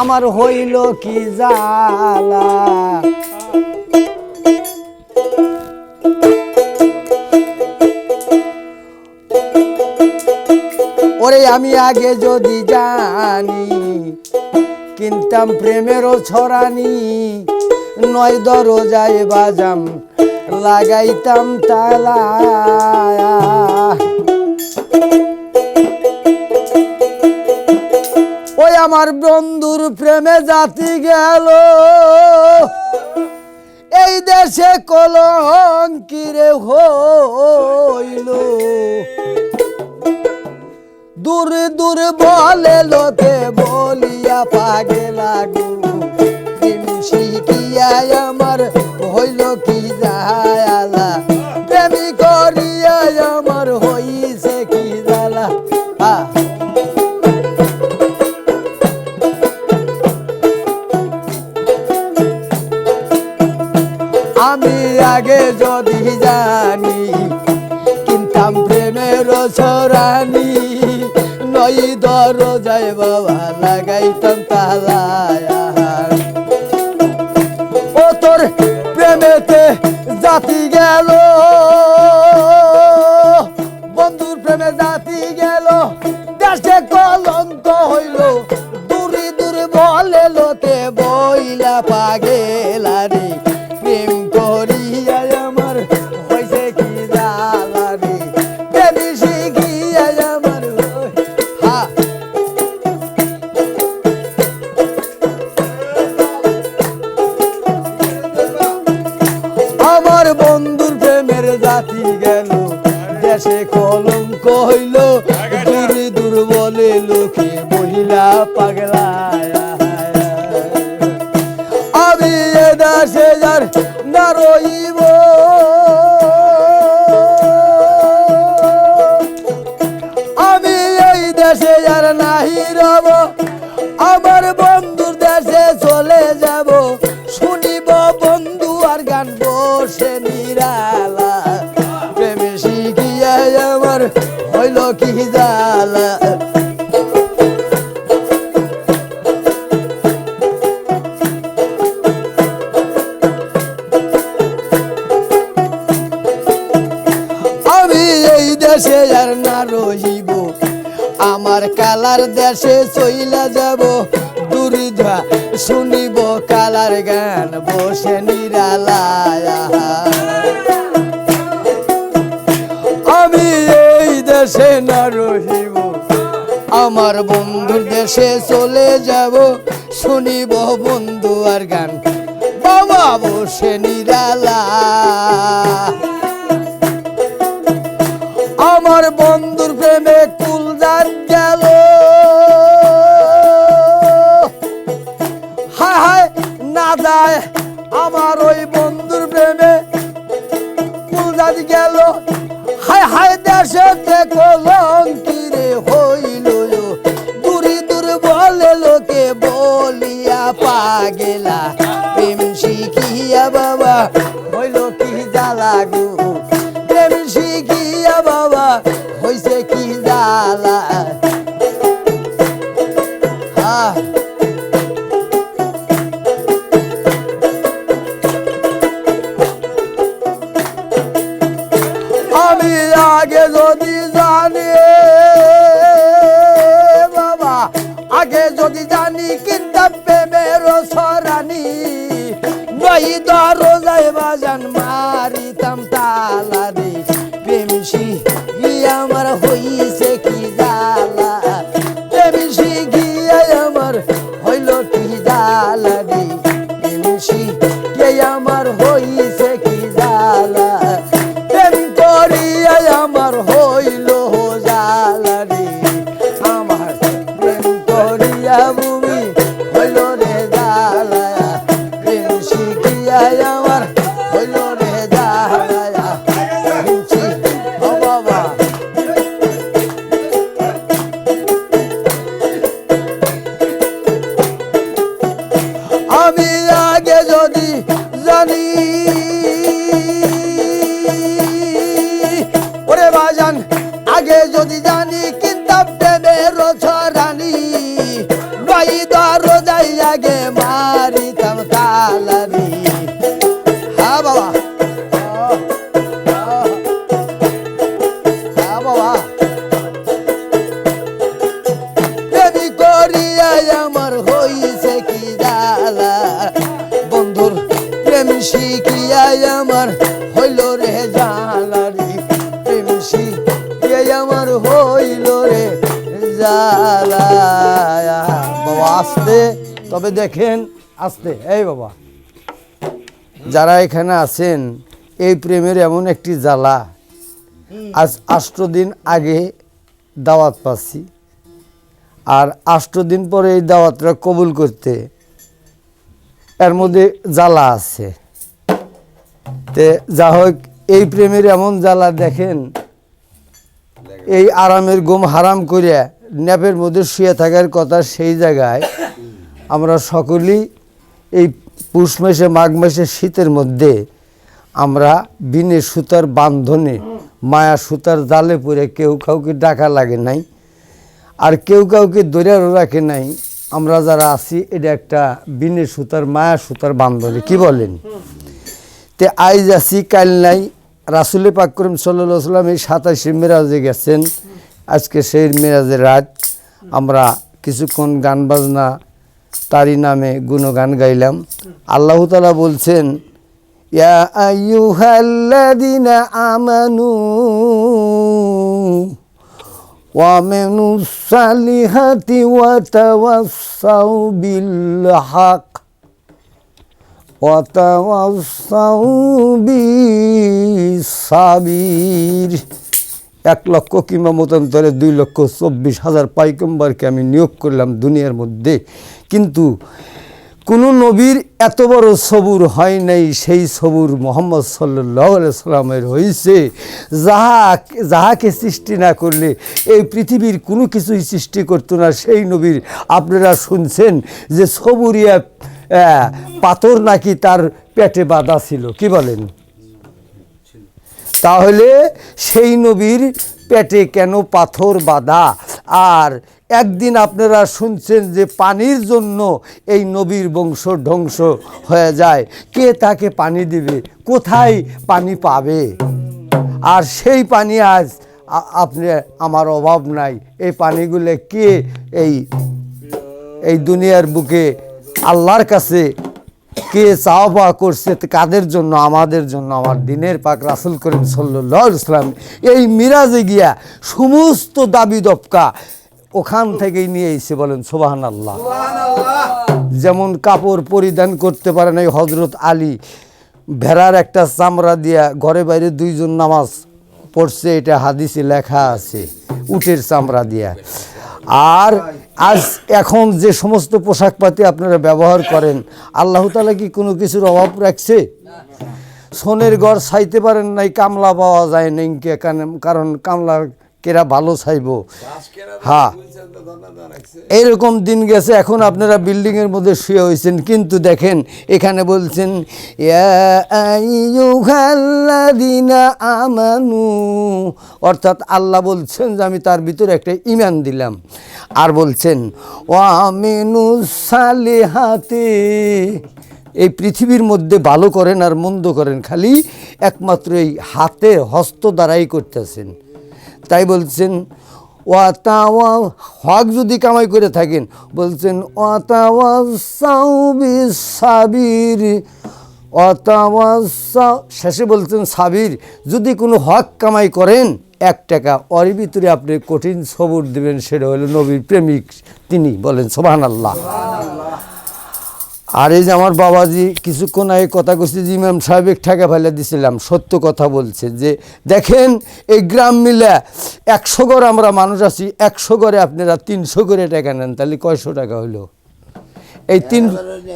আমার হইল কি জালা ওরে আমি আগে যদি জানি, কিনতাম প্রেমেরও ছড়ানি, নয় দরজায় বাজাম, লাগাইতাম তালা। আমার বন্ধুর প্রেমে জাতি গেল। এই দেশে কলঙ্কিরে হইল। দূর দূর বলে লোকে বলিয়া পাগে লাগু শিখিয়াই আগে যদি জানি, কিনতাম প্রেমের সরানি, নই দরজায় বাবা লাগাইতাম তালায় ও তোর প্রেমেতে জাতি গেল লোকে মহিলা পাগলা আমি এ দাসে যার না দেশে না রহিব। আমার কালার দেশে চইলা যাব। দুরিধা শুনিব কালার গান, বসে নিরালায় আমি এই দেশে না রহিব। আমার বন্ধুর দেশে চলে যাব। শুনিব বন্ধু আর গান, বাবা বসে নিরালা আমার বন্ধুর প্রেমে কুলদার গেল। হায় হায়, না যায় আমার ওই বন্ধুর প্রেমে কুলদার গেল। হায় হায়, দেশে কলঙ্কিরে হইল। দূরে দূর বলে লোকে বলিয়া পাগেলা। প্রেম শিখিয়া বাবা জ্বালা আমি আগে যদি জানি, বাবা, আগে যদি জানি কিন্তু প্রেমের সরানি, নই দরজায় বাজান মারিতাম তালা রে প্রেমসি আমার হইছে। আমার বাবা, আসতে? তবে দেখেন, আসতে। এই বাবা, যারা এখানে আছেন, এই প্রেমের এমন একটি জ্বালা। আজ আষ্ট দিন আগে দাওয়াত পাচ্ছি। আর আষ্ট দিন পরে এই দাওয়াতটা কবুল করতে এর মধ্যে জ্বালা আছে। তে যা হোক, এই প্রেমের এমন জ্বালা দেখেন, এই আরামের ঘুম হারাম করিয়া ন্যাপের মধ্যে শুয়ে থাকার কথা সেই জায়গায় আমরা সকলেই এই পুষ মাসে, মাঘ মাসে শীতের মধ্যে আমরা বিনে সুতার বান্ধনে, মায়া সুতার জালে পরে কেউ কাউকে ডাকা লাগে নাই। আর কেউ কাউকে দরিয়ারও রাখে নাই। আমরা যারা আছি, এটা একটা বিনে সুতার, মায়া সুতার বান্ধনে, কি বলেন? তে আইজ আছি, কাল নাই। রাসুলে পাক করিম সাল্লাহ সাল্লাম এই সাতাশে মেরাজে গেছেন। আজকে সেই মেরাজের রাত আমরা কিছুক্ষণ গান বাজনা তারই নামে গুণগান গাইলাম আল্লাহ তালা বলছেন ইয়া আইয়ুহাল্লাযীনা আমানু وعملوا الصالحات وتوصوا بالحق وتوصوا بالصبر এক লক্ষ কিংবা মতান্তরে দুই লক্ষ চব্বিশ হাজার পাইকম্বারকে আমি নিয়োগ করলাম দুনিয়ার মধ্যে। কিন্তু কোনো নবীর এত বড় সবুর হয় নাই, সেই সবুর মোহাম্মদ সাল্লাহ সাল্লামের হয়েছে যাহা যাহাকে সৃষ্টি না করলে এই পৃথিবীর কোনো কিছুই সৃষ্টি করতো না। সেই নবীর আপনারা শুনছেন যে সবুরিয়া পাথর নাকি তার পেটে বাঁধা ছিল, কি বলেন? তাহলে সেই নবীর পেটে কেন পাথর বাঁধা? আর একদিন আপনারা শুনছেন যে পানির জন্য এই নবীর বংশ ধ্বংস হয়ে যায়। কে তাকে পানি দিবে? কোথায় পানি পাবে? আর সেই পানি আজ আপনি, আমার অভাব নাই। এই পানিগুলো কে এই এই দুনিয়ার বুকে আল্লাহর কাছে কে চাওয়া পাওয়া করছে কাদের জন্য? আমাদের জন্য আমার দিনের পাক রাসুল করিম সাল্লাহ ইসলাম এই মিরাজে গিয়া সমস্ত দাবি দপকা ওখান থেকেই নিয়ে এসে বলেন সোবাহান আল্লাহ যেমন কাপড় পরিধান করতে পারেন এই হজরত আলী ভেড়ার একটা চামড়া দিয়া ঘরে বাইরে দুইজন নামাজ পড়ছে এটা হাদিসে লেখা আছে উটের চামড়া দিয়া। আর আজ এখন যে সমস্ত পোশাক পাতি আপনারা ব্যবহার করেন, আল্লাহ তালা কি কোনো কিছুর অভাব রাখছে? সোনের গড় চাইতে পারেন নাই, কামলা পাওয়া যায় নাই কারণ কামলা কেরা ভালো চাইব? হ্যাঁ। এইরকম দিন গেছে এখন আপনারা বিল্ডিং এর মধ্যে শুয়ে হয়েছেন কিন্তু দেখেন এখানে বলছেন আমানু। অর্থাৎ আল্লাহ বলছেন যে আমি তার ভিতরে একটা ইমান দিলাম। আর বলছেন ও আমিনু সালেহাতে। এই পৃথিবীর মধ্যে ভালো করেন আর মন্দ করেন খালি একমাত্র এই হাতে হস্ত দ্বারাই করতেছেন। তাই বলছেন, ওয়াতাওয়া, হক যদি কামাই করে থাকেন, বলছেন, ওয়াতাওয়া সাবির অতাওয়া শেষে বলছেন, সাবির, যদি কোনো হক কামাই করেন, এক টাকা, ওর ভিতরে আপনি কঠিন সবর দেবেন, সেটা হলো নবীর প্রেমিক তিনি বলেন সোবাহান আল্লাহ আর এই যে আমার বাবাজি কিছুক্ষণ আগে কথা কইছে যে, ইমাম সাহেব ঠেকা ফেলে দিছিলাম, সত্য কথা বলছে যে, দেখেন এই গ্রাম মিলে একশো ঘর আমরা মানুষ আছি, একশো ঘরে আপনারা তিনশো করে টাকা নেন, তাহলে কয়শো টাকা হলো এই তিন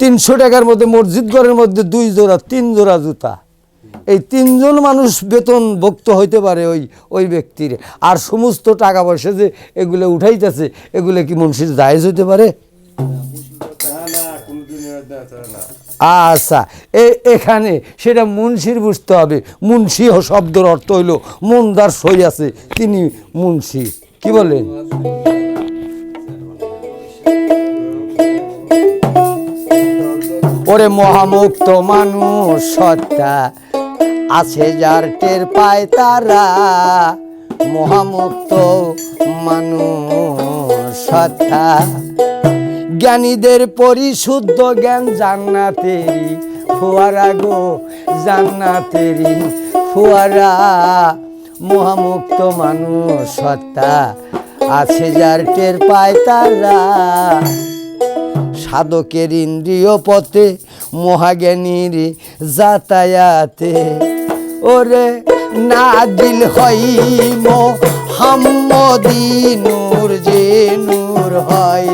তিনশো টাকার মধ্যে মসজিদ ঘরের মধ্যে দুই জোড়া, তিন জোড়া জুতা। এই তিনজন মানুষ বেতন ভুক্ত হইতে পারে ওই ওই ব্যক্তির। আর সমস্ত টাকা পয়সা যে এগুলো উঠাইতেছে, এগুলো কি মুন্সির জায়েজ হইতে পারে? আচ্ছা এখানে সেটা মুন্সির বুঝতে হবে। মুন্সি শব্দের অর্থ হইল মন্দার সই আছে, তিনি মুন্সি। কি বলেন? ওরে মহামুক্ত মানুষ সত্তা আছে যার টের পায় তারা। মহামুক্ত মানুষ সত্তা জ্ঞানীদের পরিশুদ্ধ জ্ঞান জান্নাতেরি ফোয়ারা গো জান্নাতেরি ফোয়ারা। মহামুক্ত মানুষ সত্তা আছে যার টের পায় তারা। সাধকের ইন্দ্রিয় পথে মহাজ্ঞানীর যাতায়াতে। ওরে নাজিল হই মোহাম্মদি নূর, যে নূর হয়